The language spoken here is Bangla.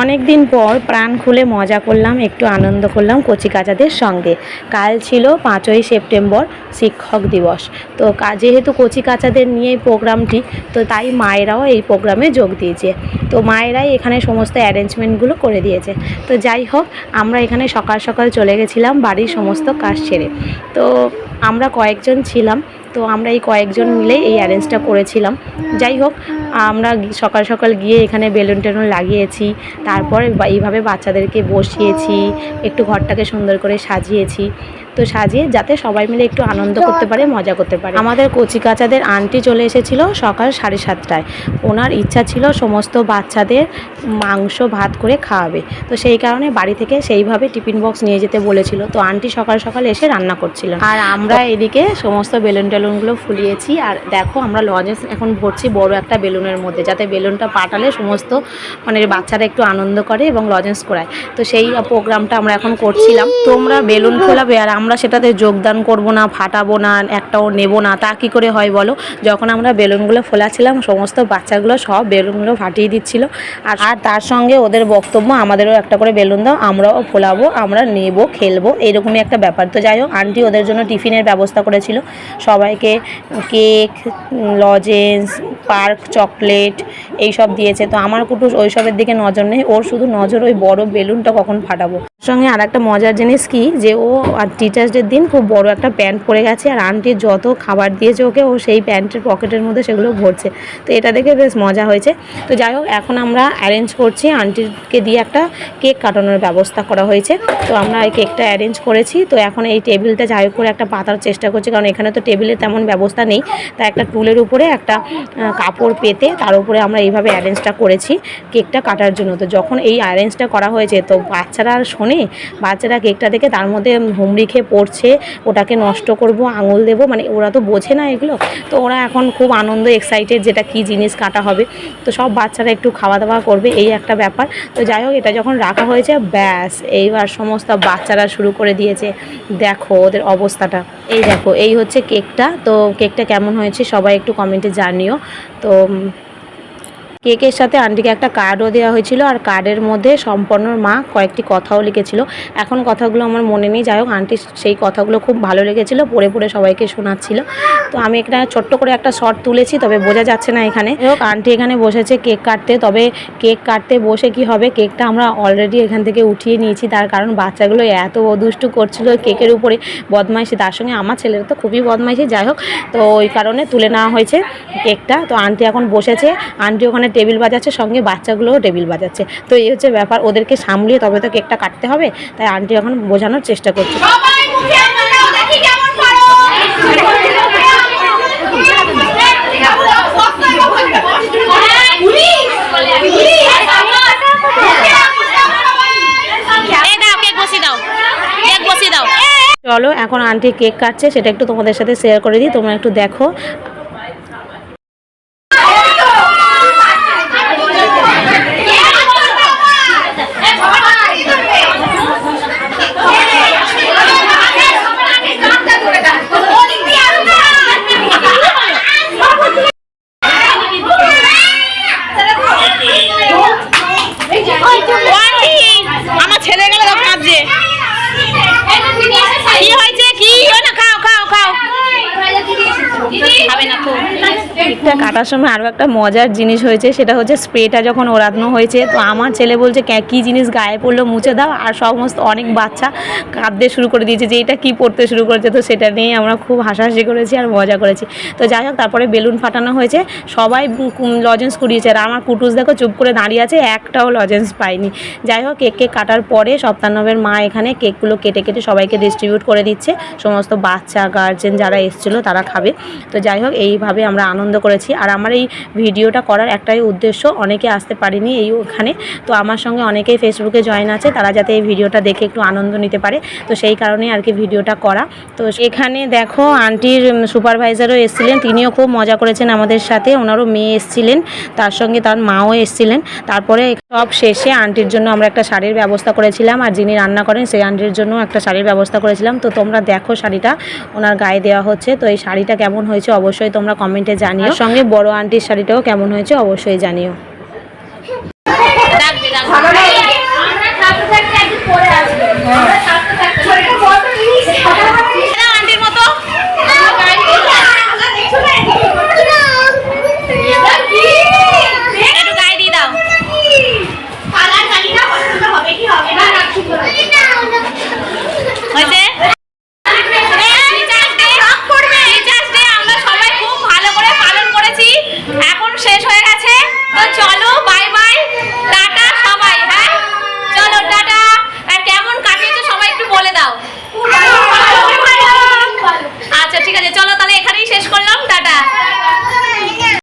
অনেক দিন পর প্রাণ খুলে মজা করলাম, একটু আনন্দ করলাম কচি কাচাদের সঙ্গে। কাল ছিল পাঁচই সেপ্টেম্বর শিক্ষক দিবস। তো যেহেতু কচি কাচাদের নিয়ে এই প্রোগ্রামটি, তো তাই মায়েরাও এই প্রোগ্রামে যোগ দিয়েছে। তো মায়েরাই এখানে সমস্ত অ্যারেঞ্জমেন্টগুলো করে দিয়েছে। তো যাই হোক, আমরা এখানে সকাল সকাল চলে গেছিলাম বাড়ির সমস্ত কাজ ছেড়ে তো আমরা কয়েকজন ছিলাম। তো আমরা এই কয়েকজন মিলেই এই অ্যারেঞ্জটা করেছিলাম। যাই হোক আমরা সকাল সকাল গিয়ে এখানে বেলুন টেলুন লাগিয়েছি তারপরে এইভাবে বাচ্চাদেরকে বসিয়েছি একটু ঘরটাকে সুন্দর করে সাজিয়েছি। তো সাজিয়ে যাতে সবাই মিলে একটু আনন্দ করতে পারে মজা করতে পারে। আমাদের কচি কাচাদের আন্টি চলে এসেছিল সকাল সাড়ে সাতটায়। ওনার ইচ্ছা ছিল সমস্ত বাচ্চাদের মাংস ভাত করে খাওয়াবে। তো সেই কারণে বাড়ি থেকে সেইভাবে টিফিন বক্স নিয়ে যেতে বলেছিল। তো আন্টি সকাল সকাল এসে রান্না করছিল। আর আমরা এদিকে সমস্ত বেলুন টেলুনগুলো ফুলিয়েছি। আর দেখো আমরা লজেন্স এখন ভরছি বড় একটা বেলুনের মধ্যে, যাতে বেলুনটা পাঠালে সমস্ত মানে বাচ্চারা একটু আনন্দ করে এবং লজেন্স করায়। তো সেই প্রোগ্রামটা আমরা এখন করছিলাম। তোমরা বেলুন ফোলাবে আর আমরা সেটাতে যোগদান করব না, ফাটাবো না, একটাও নেব না, তা কি করে হয় বলো? যখন আমরা বেলুনগুলো ফোলাছিলাম, সমস্ত বাচ্চাগুলো সব বেলুনগুলো ফাটিয়ে দিচ্ছিল। আর আর তার সঙ্গে ওদের বক্তব্য, আমাদেরও একটা করে বেলুন দাও, আমরাও ফোলাবো, আমরা নেব, খেলব, এরকমই একটা ব্যাপার। তো যাই হোক, আন্টি ওদের জন্য টিফিনের ব্যবস্থা করেছিল। সবাইকে কেক, লজেন্স, পার্ক, চকলেট এই সব দিয়েছে। তো আমার কুটুস ওইসবের দিকে নজর নেই। ওর শুধু নজর ওই বড় বেলুনটা কখন ফাটাবো। সঙ্গে আর একটা মজার জিনিস কি? যে ও আর টিচার্স ডের দিন খুব বড় একটা প্যান্ট পরে গেছে আর আন্টি যত খাবার দিয়েছে ওকে, ও সেই প্যান্টের পকেটের মধ্যে সেগুলো ভরছে। তো এটা দেখে বেশ মজা হয়েছে। তো যাই হোক, এখন আমরা অ্যারেঞ্জ করছি। আন্টিকে দিয়ে একটা কেক কাটানোর ব্যবস্থা করা হয়েছে। তো আমরা এই কেকটা অ্যারেঞ্জ করেছি। তো এখন এই টেবিলটা যাই করে একটা পাতার চেষ্টা করছি। কারণ এখানে তো টেবিলের তেমন ব্যবস্থা নেই। তাই একটা টুলের উপরে একটা কাপড় পেতে তার উপরে আমরা এইভাবে অ্যারেঞ্জটা করেছি, কেকটা কাটার জন্য। তো যখন এই অ্যারেঞ্জটা করা হয়েছে, তো বাচ্চারা আর শোনে? বাচ্চারা কেকটা দেখে তার মধ্যে হুমড়ি খেয়ে পড়ছে, ওটাকে নষ্ট করব, আঙুল দেবো মানে ওরা তো বোঝে না এগুলো। তো ওরা এখন খুব আনন্দ এক্সাইটেড যেটা কি জিনিস কাটা হবে। তো সব বাচ্চারা একটু খাওয়া দাওয়া করবে, এই একটা ব্যাপার। তো যাই হোক, এটা যখন রাখা হয়েছে, ব্যাস, এইবার সমস্ত বাচ্চারা শুরু করে দিয়েছে। দেখো ওদের অবস্থাটা। এই দেখো এই হচ্ছে কেকটা। তো কেকটা কেমন হয়েছে সবাই একটু কমেন্টে জানিও। তো কেকের সাথে আন্টিকে একটা কার্ডও দেওয়া হয়েছিল আর কার্ডের মধ্যে সম্পন্নর মা কয়েকটি কথাও লিখেছিল। এখন কথাগুলো আমার মনে নেই। যাই হোক, আন্টি সেই কথাগুলো খুব ভালো লেগেছিল, পড়ে পড়ে সবাইকে শোনাচ্ছিল। তো আমি এখানে ছোট্ট করে একটা শর্ট তুলেছি, তবে বোঝা যাচ্ছে না এখানে। হোক, আন্টি এখানে বসেছে কেক কাটতে, তবে কেক কাটতে বসে কি হবে? কেকটা আমরা অলরেডি এখান থেকে উঠিয়ে নিয়েছি। তার কারণ বাচ্চাগুলো এত দুষ্টু করছিল কেকের উপরে বদমাইশি। তার সঙ্গে আমার ছেলের তো খুবই বদমাইশি। যাই হোক, তো ওই কারণে তুলে নেওয়া হয়েছে কেকটা। তো আন্টি এখন বসেছে। আন্টি ওখানে টেবিল বাজাচ্ছে সঙ্গে বাচ্চাগুলোও টেবিল বাজাচ্ছে। তো এই হচ্ছে ব্যাপার ওদেরকে সামলিয়ে তবে তো কেকটা কাটতে হবে তাই আন্টি এখন বোঝানোর চেষ্টা করছে। সবাই মুখে বলো দেখি কেমন পারো এই দাও কেক বসিয়ে দাও। কেক বসিয়ে দাও। চলো এখন আন্টি কেক কাটছে সেটা একটু তোমাদের সাথে শেয়ার করে দিই তোমরা একটু দেখো ওয়ান্টি আমার ছেলে গেলে তো কাঁদছে কি হয়েছে কি ও না খাও খাও খাও কেকটা কাটার সময় আরও একটা মজার জিনিস হয়েছে, সেটা হচ্ছে স্প্রেটা যখন ওড়ানো হয়েছে, তো আমার ছেলে বলছে "ক্যা- কী জিনিস গায়ে পড়ল মুছে দাও। আর সমস্ত অনেক বাচ্চা কাঁদতে শুরু করে দিয়েছে যে, এটা কী পড়তে শুরু করেছে? তো সেটা নিয়ে আমরা খুব হাসাহাসি করেছি আর মজা করেছি। তো যাই হোক, তারপরে বেলুন ফাটানো হয়েছে। সবাই লজেন্স কুড়িয়েছে। আর আমার কুটুস দেখো চুপ করে দাঁড়িয়ে আছে, একটাও লজেন্স পাইনি যাই হোক, কেক কেক কাটার পরে সপ্তানবের মা এখানে কেকগুলো কেটে কেটে সবাইকে ডিস্ট্রিবিউট করে দিচ্ছে। সমস্ত বাচ্চা গার্জেন যারা এসেছিল তারা খাবে। তো যাই হোক, এইভাবে আমরা আনন্দ করেছি। আর আমার এই ভিডিওটা করার একটাই উদ্দেশ্য, অনেকে আসতে পারেনি এই ওখানে। তো আমার সঙ্গে অনেকেই ফেসবুকে জয়েন আছে, তারা যাতে এই ভিডিওটা দেখে একটু আনন্দ নিতে পারে। তো সেই কারণে আর কি ভিডিওটা করা। তো এখানে দেখো আন্টির সুপারভাইজারও এসেছিলেন, তিনিও খুব মজা করেছেন আমাদের সাথে। ওনারও মেয়ে এসেছিলেন, তার সঙ্গে তার মাও এসেছিলেন। তারপরে সব শেষে আন্টির জন্য আমরা একটা শাড়ির ব্যবস্থা করেছিলাম। আর যিনি রান্না করেন, সেই আন্টির জন্য একটা শাড়ির ব্যবস্থা করেছিলাম। তো তোমরা দেখো শাড়িটা, ওনার গায়ে দেওয়া হচ্ছে। তো এই শাড়িটা কেমন হয়েছে অবশ্যই তোমরা কমেন্টে জানিও। সঙ্গে বড় আন্টির শাড়িটাও কেমন হয়েছে অবশ্যই জানিও।